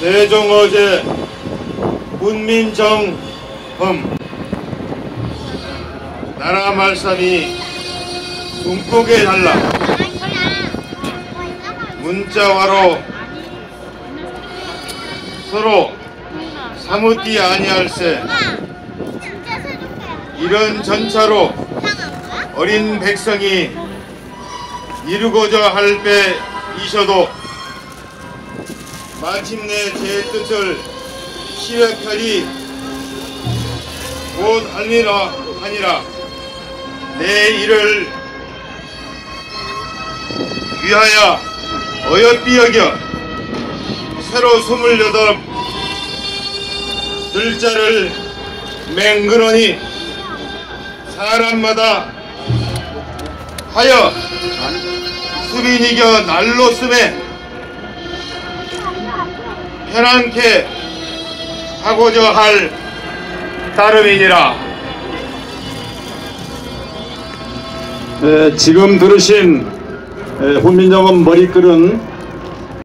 세종어제 문민정흠 나라 말씀이 눈국에 달라. 문자화로 서로 사무띠 아니할세. 이런 전차로 어린 백성이 이루고자 할 때이셔도 마침내 제 뜻을 실행하리. 곧 하니라 하니라. 내 일을 위하여 어여삐 여겨 새로 스물여덟 들자를 맹근하니 사람마다 하여 수빈이겨 날로 쓰매 편안케 하고자 할 따름이니라. 에, 지금 들으신 에, 훈민정음 머리글은